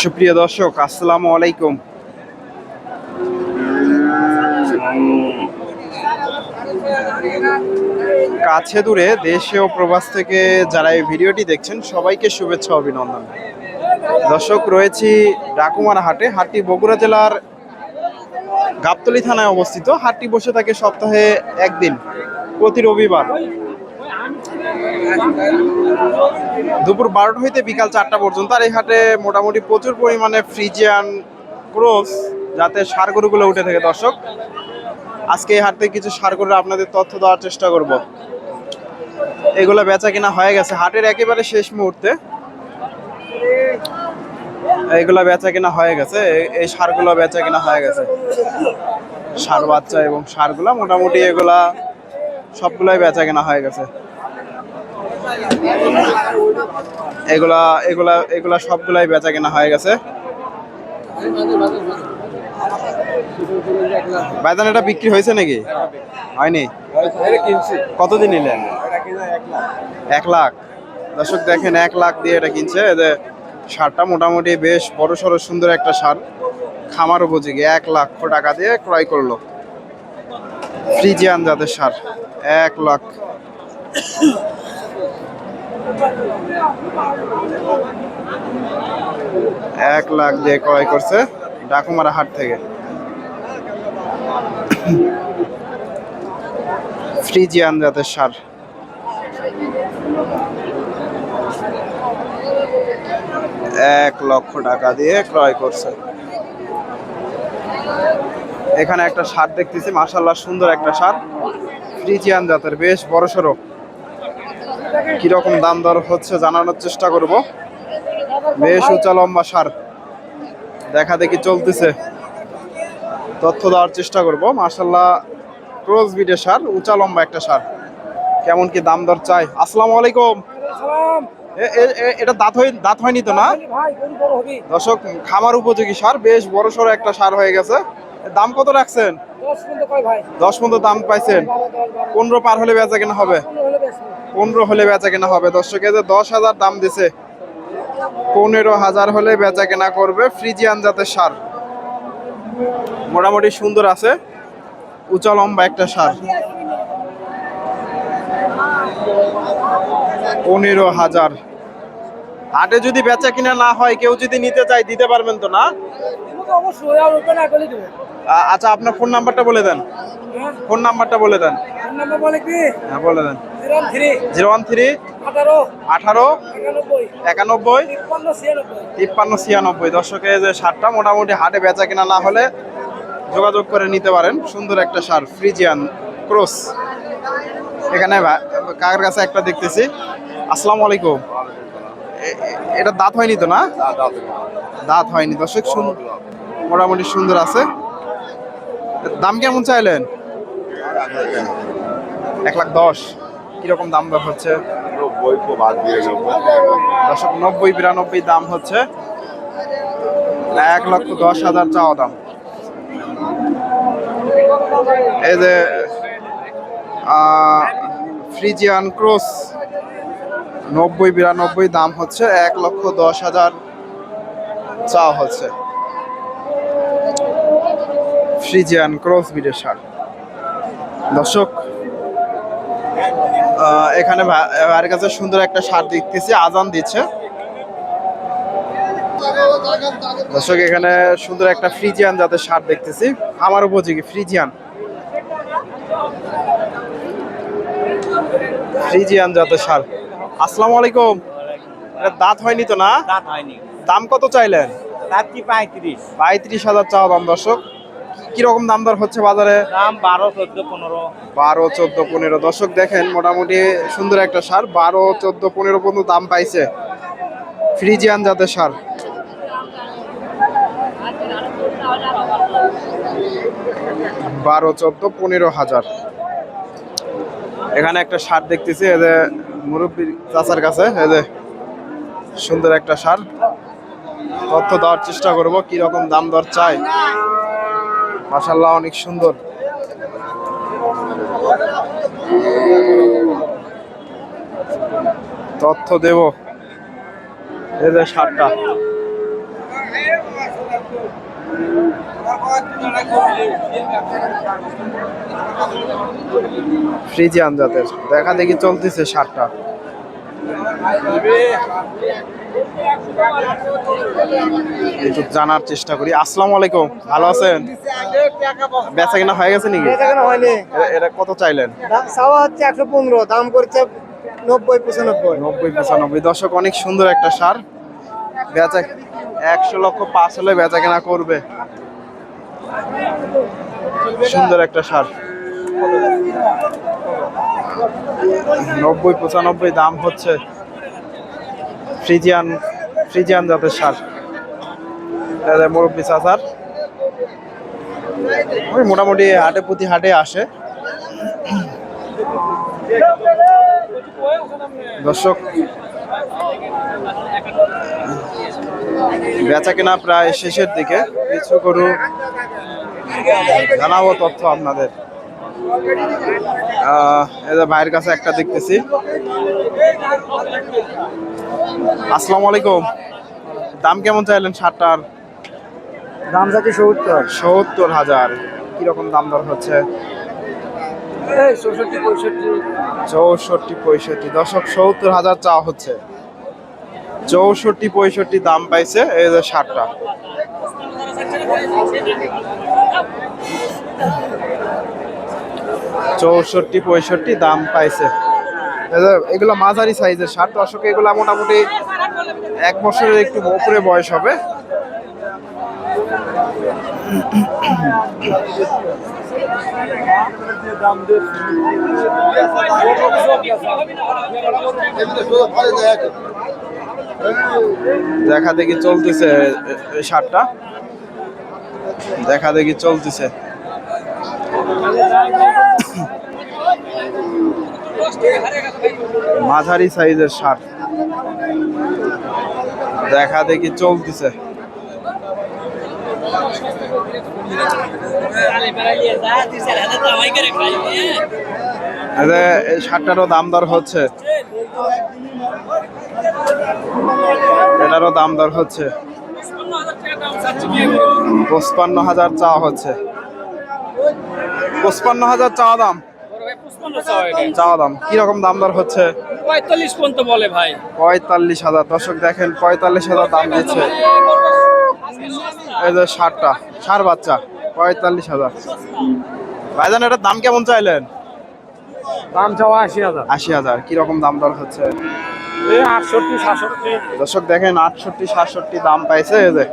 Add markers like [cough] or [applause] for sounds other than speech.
সুপ্রিয় দর্শক, আসসালামু আলাইকুম। কাছে দূরে দেশে ও প্রবাস থেকে যারা এই ভিডিওটি দেখছেন, সবাইকে শুভেচ্ছা, অভিনন্দন। দর্শক, রয়েছি ডাকুমার হাটে। হাটটি বগুড়া জেলার গাবতলী থানায় অবস্থিত। হাটটি বসে থাকে সপ্তাহে একদিন, প্রতি রবিবার। দুপুর বারোটা হইতে বিকাল চারটা পর্যন্ত। আর এই হাটে মোটামুটি প্রচুর পরিমাণে ফ্রিজিয়ান ক্রোস, যাতে সার গরুগুলো উঠে থাকে। দর্শক, আজকে এই হাট থেকে কিছু সার গরুর আপনাদের তথ্য দেওয়ার চেষ্টা করব। এগুলো বেচা কিনা হয়ে গেছে। হাটের একেবারে শেষ মুহূর্তে। এইগুলা বেচা কিনা হয়ে গেছে। এই- সারগুলো বেচা কিনা হয়ে গেছে। সার বাচ্চা এবং সারগুলো মোটামুটি এগুলা সবগুলাই বেচা কিনা হয়ে গেছে। এগুলা এগুলা এগুলা সবগুলাই বেচা কেনা হয়ে গেছে। বাইদান এটা বিক্রি হয়েছে নাকি? হয়নি? কতদিন নিলেন? এক লাখ। দর্শক দেখেন, এক লাখ দিয়ে এটা কিনছে। সারটা মোটামুটি বেশ বড় সড়ো সুন্দর একটা সার। খামার উপযোগী, এক লক্ষ টাকা দিয়ে ক্রয় করল। ফ্রিজিয়ান জাতের সার, এক লাখ এক লাখ দিয়ে ক্রয় করছে ডাকুমারা হাট থেকে। ফ্রিজিয়ান জাতের সার। এক লক্ষ টাকা দিয়ে ক্রয় করছে। এখানে একটা সার দেখতেছি মার্শাল্লাহ সুন্দর একটা সার ফ্রিজিয়ান জাতের বেশ বড় সড়ো। কীরকম দাম দর হচ্ছে জানানোর চেষ্টা করব। বেশ উঁচা লম্বা সার দেখা দেখি চলতেছে। তথ্য দেওয়ার চেষ্টা করব। মার্শাল্লাহ ক্রোজ বিডের সার উঁচা লম্বা একটা সার কেমন কি দাম দর চাই? আসসালামু আলাইকুম। এটা দাঁত হয় দাঁত হয়নি তো না? দর্শক খামার উপযোগী সার বেশ বড় সড়ো একটা সার হয়ে গেছে। দাম কত রাখছেন? দশ মতো দাম পাইছেন। পনেরো পার হলে বেচা কেনা হবে? পনেরো হলে বেচা কেনা হবে। দর্শক যে দশ হাজার দাম দিছে। পনেরো হাজার হলে বেচা কেনা করবে ফ্রিজিয়ান জাতের সার। মোটামুটি সুন্দর আছে। উঁচা লম্বা একটা সার। পনেরো হাজার। হাটে যদি বেচা কিনা না হয় কেউ যদি নিতে চায় দিতে পারবেন তো না? আচ্ছা আপনার ফোন নাম্বারটা বলে দেন। হ্যাঁ। ফোন নাম্বারটা বলে দেন। বলে হ্যাঁ বলে দেন। Zero one three. আঠারো। একানব্বই। একানব্বই। তিপ্পান্ন ছিয়ানব্বই। তিপ্পান্ন ছিয়ানব্বই। দর্শকে যে সারটা মোটামুটি হাটে বেচা কিনা না হলে যোগাযোগ করে নিতে পারেন। সুন্দর একটা সার ফ্রিজিয়ান ক্রস। এখানে কাকার কাছে একটা দেখতেছি। আসসালামু আলাইকুম। এটা দাঁত হয়নি তো না? দাঁত হয়নি। দর্শক মোটামুটি সুন্দর আছে। দাম কেমন চাইলেন? এক লাখ দশ। কীরকম দাম দর হচ্ছে? দশক নব্বই বিরানব্বই দাম হচ্ছে। এক লক্ষ দশ হাজার চাওয়া দাম। এই যে আহ, ফ্রিজিয়ান ক্রস নব্বই বিরানব্বই, দাম হচ্ছে এক লক্ষ দশ হাজার চা হচ্ছে। ফ্রিজিয়ান ক্রস বিডের সার। দর্শক এখানে ভাইয়ের কাছে সুন্দর একটা সার দেখতেছি, আজান দিচ্ছে। দর্শক, এখানে সুন্দর একটা ফ্রিজিয়ান জাতের সার দেখতেছি। আমার উপযোগী ফ্রিজিয়ান। ফ্রিজিয়ান জাতের সার আসসালামু আলাইকুম। এটা দাঁত হয়নি তো না? দাঁত হয়নি। দাম কত চাইলেন? কি পঁয়ত্রিশ। পঁয়ত্রিশ হাজার চাওয়া দাম দর্শক। কীরকম দাম দর হচ্ছে বাজারে? দাম বারো চোদ্দ পনেরো। বারো চোদ্দ পনেরো। দর্শক দেখেন মোটামুটি সুন্দর একটা সার বারো চোদ্দ পনেরো পর্যন্ত দাম পাইছে ফ্রিজিয়ান জাতের সার বারো চোদ্দ পনেরো হাজার। এখানে একটা সার দেখতেছি এদের মুরব্বী চাচার কাছে এদের সুন্দর একটা সার। তথ্য দেওয়ার চেষ্টা করব কি রকম দাম দর চাই। মাশাল্লাহ অনেক সুন্দর। তথ্য দেব। এই যে সারটা। ফ্রিজিয়ান জাতের দেখা দেখি চলতেছে সারটা একটু জানার চেষ্টা করি। আসসালামু আলাইকুম ভালো আছেন? বেচা কিনা হয়ে গেছে নাকি? হয়নি। এটা কত চাইলেন? চাওয়া হচ্ছে একশো পনেরো দাম করছে নব্বই পঁচানব্বই। নব্বই পঁচানব্বই। দশক অনেক সুন্দর একটা সার। বেচা একশো লক্ষ পাঁচ হলে বেচা কেনা করবে। সুন্দর একটা সার। নব্বই পঁচানব্বই দাম হচ্ছে ফ্রিজিয়ান ফ্রিজিয়ান জাতের সার। মুরব্বী চাচার। ওই মোটামুটি হাটে প্রতি হাটে আসে। দর্শক বেচা কেনা প্রায় শেষের দিকে। কিছু গরু জানাব তথ্য আপনাদের। ভাইয়ের কাছে একটা দেখতেছি। আসসালামু আলাইকুম। দাম কেমন চাইলেন সারটার দাম যাচ্ছে সত্তর। সত্তর হাজার। কীরকম দাম দর হচ্ছে? এই চৌষট্টি পঁয়ষট্টি। চৌষট্টি পঁয়ষট্টি। দশক সত্তর হাজার চাওয়া হচ্ছে। চৌষট্টি, পঁয়ষট্টি দাম পাইছে এই যে সারটা। চৌষট্টি, পঁয়ষট্টি দাম পাইছে। এগুলো মাঝারি সাইজের সার। দর্শক, এগুলো মোটামুটি এক বছরের একটু উপরে বয়স হবে। [laughs] দেখা দেখি চলতেছে সারটা। দেখা দেখি চলতেছে। মাঝারি সাইজের সার। দেখা দেখি চলতেছে। এই দাম দর হচ্ছে। এটারও দাম দর হচ্ছে। পঁচপান্ন হাজার চাওয়া হচ্ছে। পঁচপান্ন হাজার চাওয়া দাম। চাওয়া দাম। কীরকম দাম দর হচ্ছে? পঁয়তাল্লিশ পর্যন্ত বলে ভাই। পঁয়তাল্লিশ হাজার। দর্শক দেখেন পঁয়তাল্লিশ হাজার দাম দিচ্ছে। এই যে ষাটটা ষাট বাচ্চা পঁয়তাল্লিশ হাজার। ভাইজান এটার দাম কেমন চাইলেন? দাম চাওয়া আশি হাজার। আশি হাজার। কীরকম দাম দর হচ্ছে? আটষট্টি সাতষট্টি। দর্শক দেখেন আটষট্টি সাতষট্টি দাম পাইছে এই যে।